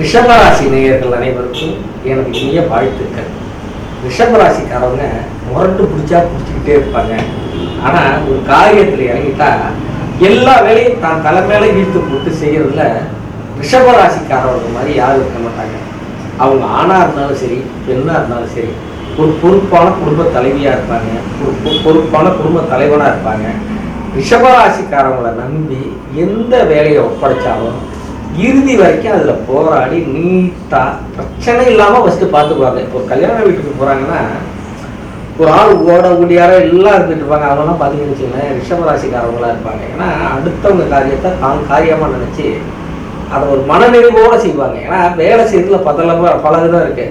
ரிஷபராசி நேயர்கள் அனைவருக்கும் எனக்கு இனிய வாழ்த்துக்கள். ரிஷபராசிக்காரவங்க முரட்டு பிடிச்சா பிடிச்சிக்கிட்டே இருப்பாங்க. ஆனால் ஒரு காரியத்தில் இறங்கிட்டா எல்லா வேலையும் தான் தலைமையில வீழ்த்து போட்டு செய்யறதுல ரிஷபராசிக்காரவங்க மாதிரி யாரும் இருக்க மாட்டாங்க. அவங்க ஆணாக இருந்தாலும் சரி பெண்ணாக இருந்தாலும் சரி ஒரு பொறுப்பான குடும்ப தலைவியாக இருப்பாங்க. ஒரு பொறுப்பான குடும்ப தலைவனாக இருப்பாங்க. ரிஷபராசிக்காரவங்களை நம்பி எந்த வேலையை ஒப்படைச்சாலும் இறுதி வரைக்கும் அதில் போராடி நீட்டாக பிரச்சனை இல்லாமல் ஃபஸ்ட்டு பார்த்துக்குவாங்க. இப்போ கல்யாண வீட்டுக்கு போகிறாங்கன்னா ஒரு ஆள் ஓட ஓடியார எல்லாம் இருந்துட்டு இருப்பாங்க. அவங்களாம் பார்த்தீங்கன்னு வச்சுக்கோங்களேன் ரிஷபராசிக்காரவங்களா இருப்பாங்க. ஏன்னா அடுத்தவங்க காரியத்தை தான் காரியமாக நினச்சி அதை ஒரு மனநிறைவோட செய்வாங்க. ஏன்னா வேலை செய்யறதுல பதல பல விதம் இருக்கு.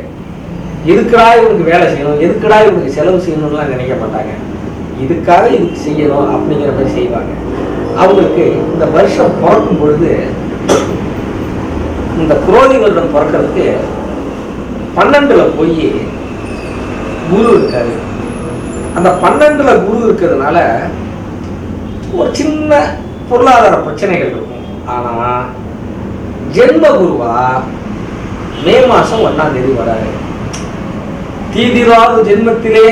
எதுக்குடா இவனுக்கு வேலை செய்யணும்? எதுக்குடா இவனுக்கு செலவு செய்யணும்லாம் நினைக்க மாட்டாங்க. இதுக்காக இதுக்கு செய்யணும் அப்படிங்கிற மாதிரி செய்வாங்க. அவங்களுக்கு இந்த வருஷம் பிறக்கும் பொழுது இந்த குரோதி வருடம் பிறக்கிறதுக்கு பன்னெண்டுல போய் குரு இருக்காரு. அந்த பன்னெண்டுல குரு இருக்கிறதுனால ஒரு சின்ன பொருளாதார பிரச்சனைகள் இருக்கும். ஆனா ஜென்ம குருவா மே மாசம் ஒன்னாம் தேதி வராரு. தீதிராது ஜென்மத்திலே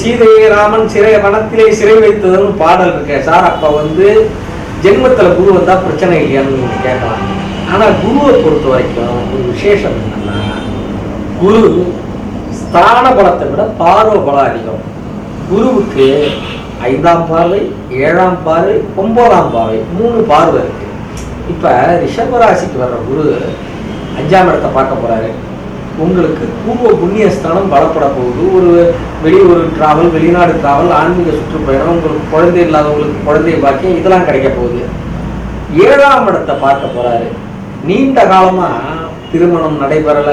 சீதையை ராமன் சிறை வனத்திலே சிறை வைத்ததுன்னு பாடல் இருக்க. சார் அப்ப வந்து ஜென்மத்தில் குரு வந்தால் பிரச்சனை இல்லையான்னு நீங்கள் கேட்கலாம். ஆனால் குருவை பொறுத்த வரைக்கும் ஒரு விசேஷம் என்னன்னா குரு ஸ்தான பலத்தை விட பார்வை பலம் அதிகம். குருவுக்கு ஐந்தாம் பார்வை ஏழாம் பார்வை ஒன்பதாம் பார்வை மூணு பார்வை இருக்குது இப்போ ரிஷபராசிக்கு வர்ற குரு அஞ்சாம் இடத்தை பார்க்க போகிறாரு உங்களுக்கு பூர்வ புண்ணியஸ்தானம் பலப்பட போகுது. ஒரு வெளியூர் டிராவல் வெளிநாடு டிராவல் ஆன்மீக சுற்றுப்பயணம் உங்களுக்கு குழந்தை இல்லாதவங்களுக்கு குழந்தை பாக்கியம் இதெல்லாம் கிடைக்க போகுது. ஏழாம் இடத்தை பார்க்க போறாரு. நீண்ட காலமா திருமணம் நடைபெறல.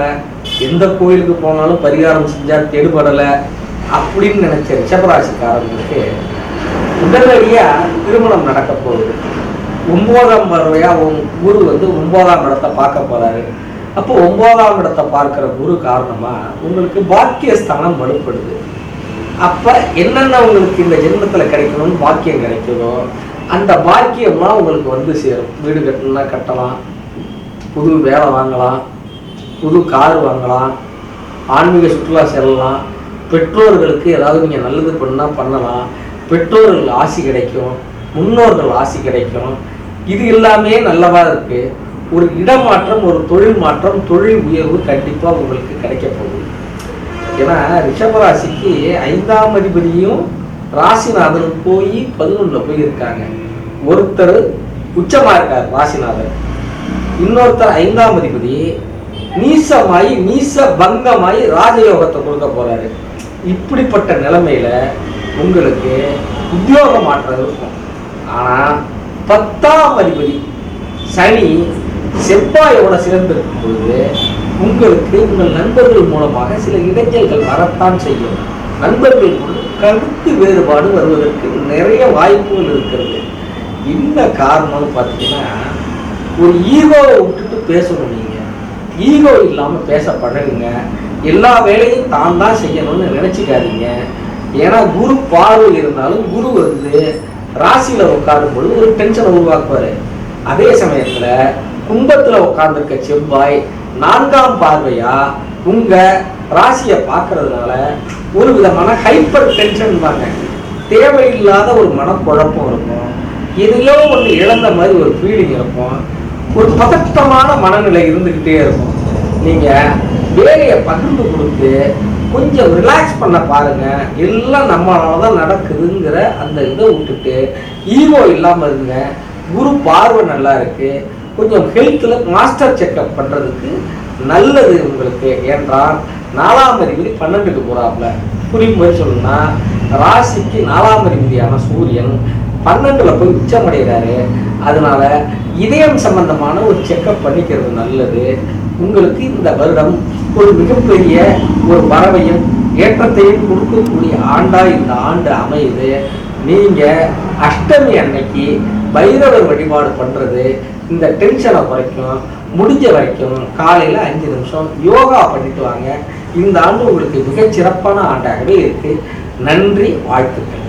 எந்த கோயிலுக்கு போனாலும் பரிகாரம் செஞ்சா தெடுபடல அப்படின்னு நினைச்ச ரிஷபராசிக்காரங்களுக்கு உடனடியா திருமணம் நடக்க போகுது. ஒன்பதாம் பார்வையா உன் குரு வந்து ஒன்பதாம் இடத்தை பார்க்க போறாரு. அப்போ ஒன்பதாம் இடத்தை பார்க்கிற குரு காரணமா உங்களுக்கு பாக்கியஸ்தானம் வலுப்படுது. அப்ப என்னென்ன உங்களுக்கு இந்த ஜென்மத்துல கிடைக்கணும்னு பாக்கியம் கிடைக்குதோ அந்த பாக்கியம்லாம் உங்களுக்கு வந்து சேரும். வீடு கட்டணும்னா கட்டலாம் புது வேலை வாங்கலாம் புது கார் வாங்கலாம் ஆன்மீக சுற்றுலா செல்லலாம். பெற்றோர்களுக்கு ஏதாவது நீங்கள் நல்லது பண்ணா பண்ணலாம். பெற்றோர்கள் ஆசி கிடைக்கும் முன்னோர்கள் ஆசி கிடைக்கும். இது எல்லாமே நல்லவா இருக்கு. ஒரு இடமாற்றம் ஒரு தொழில் மாற்றம் தொழில் உயர்வு கண்டிப்பாக உங்களுக்கு கிடைக்க போகுது. ஏன்னா ரிஷபராசிக்கு ஐந்தாம் அதிபதியும் ராசிநாதனும் போய் பதினொன்றில் போய் இருக்காங்க ஒருத்தர் உச்சமாக இருக்கார் ராசிநாதன். இன்னொருத்தர் ஐந்தாம் அதிபதி நீசமாயி நீச பங்கமாயி ராஜயோகத்தை கொடுக்க போறாரு. இப்படிப்பட்ட நிலைமையில உங்களுக்கு உத்தியோக மாற்றம் இருக்கும். ஆனால் பத்தாம் அதிபதி சனி செவ்வாயோட சிறந்திருக்கும் பொழுது உங்களுக்கு உங்கள் நண்பர்கள் மூலமாக சில இடைஞ்சல்கள் வரத்தான் செய்யும். நண்பர்கள் கருத்து வேறுபாடு வருவதற்கு நிறைய வாய்ப்புகள் இருக்கிறது. என்ன காரணம்னு பார்த்தீங்கன்னா ஒரு ஈகோவை விட்டுட்டு பேசணும் நீங்க. ஈகோ இல்லாம பேச பழகுங்க. எல்லா வேலையும் தான் தான் செய்யணும்னு நினைச்சுக்காதீங்க. ஏன்னா குரு பார்வை இருந்தாலும் குரு வந்து ராசியில உட்காரும் பொழுது ஒரு டென்ஷனை உருவாக்குவாரு. அதே சமயத்துல கும்பத்துல உட்காந்துருக்க செவ்வாய் நான்காம் பார்வையா? உங்க ராசியை பார்க்கறதுனால ஒரு விதமான ஹைப்பர் டென்ஷன் பாங்க தேவையில்லாத ஒரு மனக்குழப்பம் இருக்கும். எதையோ ஒன்று இழந்த மாதிரி ஒரு ஃபீலிங் இருக்கும். ஒரு பதட்டமான மனநிலை இருந்துக்கிட்டே இருக்கும். நீங்க வேலையை பகிர்ந்து கொடுத்து கொஞ்சம் ரிலாக்ஸ் பண்ண பாருங்க. எல்லாம் நம்மளால தான் நடக்குதுங்கிற அந்த இதை விட்டுட்டு ஈகோ இல்லாமல் இருங்க. குரு பார்வை நல்லா இருக்கு. கொஞ்சம் ஹெல்த்தில் மாஸ்டர் செக்அப் பண்ணுறதுக்கு நல்லது உங்களுக்கு என்றால் நாலாம் அதிபதி பன்னெண்டுக்கு போகிறாப்புல புரியும் மாதிரி சொல்லணும்னா ராசிக்கு நாலாம் அதிபதியான சூரியன் பன்னெண்டுல போய் உச்சமடைகிறாரு. அதனால இதயம் சம்பந்தமான ஒரு செக்கப் பண்ணிக்கிறது நல்லது. உங்களுக்கு இந்த வருடம் ஒரு மிகப்பெரிய ஒரு வரவையும் ஏற்றத்தையும் கொடுக்கக்கூடிய ஆண்டா இந்த ஆண்டு அமையுது. நீங்க அஷ்டமி அன்னைக்கு பைரவர் வழிபாடு பண்றது இந்த டென்ஷனை குறைக்கும் முடிஞ்ச வரைக்கும் காலையில் அஞ்சு நிமிஷம் யோகா பண்ணிட்டு வாங்க. இந்த ஆண்டு உங்களுக்கு மிகச்சிறப்பான ஆண்டாகவே இருக்கு. நன்றி வாழ்த்துக்கள்.